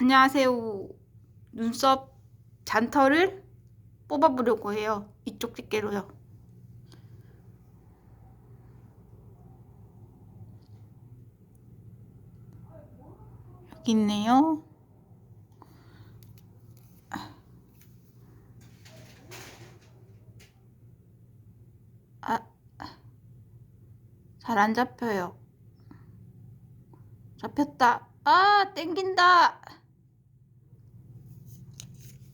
안녕하세요. 눈썹 잔털을 뽑아보려고 해요. 이쪽 집게로요. 여기 있네요. 아, 잘 안 잡혀요. 잡혔다. 아, 땡긴다.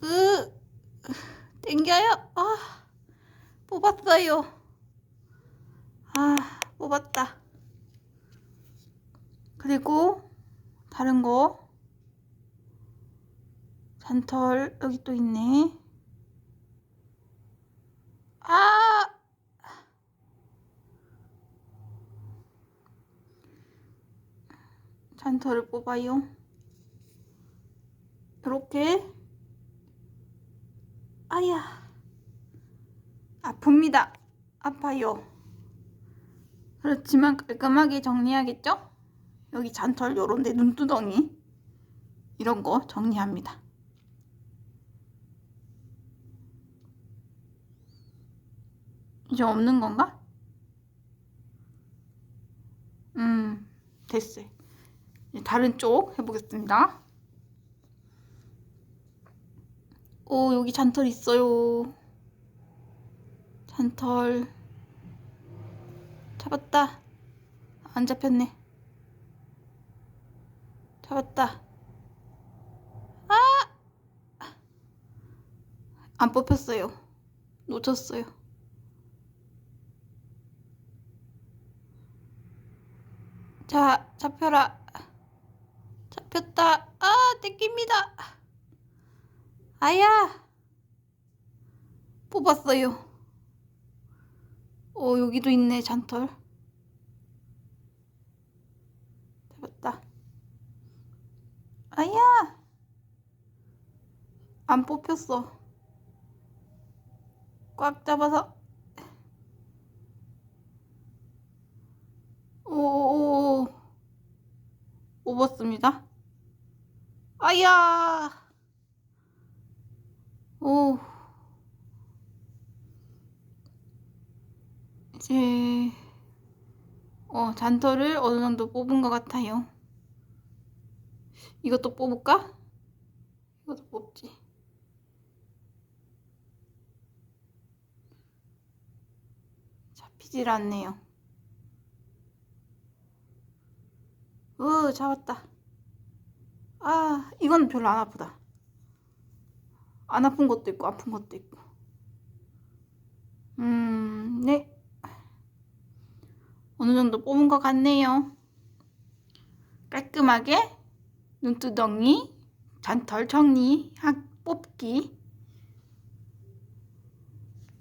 으, 땡겨요. 아, 뽑았어요. 아, 뽑았다. 그리고 다른 거 잔털 여기 또 있네. 아, 잔털을 뽑아요. 이렇게 아야 아픕니다. 아파요. 그렇지만 깔끔하게 정리하겠죠? 여기 잔털 요런데 눈두덩이 이런 거 정리합니다. 이제 없는 건가? 음, 됐어요. 다른 쪽 해보겠습니다. 오, 여기 잔털 있어요. 잔털. 잡았다. 안 잡혔네. 잡았다. 아! 안 뽑혔어요. 놓쳤어요. 자, 잡혀라. 잡혔다. 아, 땡깁니다. 아야! 뽑았어요. 어, 여기도 있네, 잔털. 잡았다. 아야! 안 뽑혔어. 꽉 잡아서. 오, 뽑았습니다. 아야! 오. 이제, 어, 잔털을 어느 정도 뽑은 것 같아요. 이것도 뽑을까? 이것도 뽑지. 잡히질 않네요. 으, 잡았다. 아, 이건 별로 안 아프다. 안 아픈 것도 있고, 아픈 것도 있고. 음, 네. 어느 정도 뽑은 것 같네요. 깔끔하게 눈두덩이, 잔털 정리, 뽑기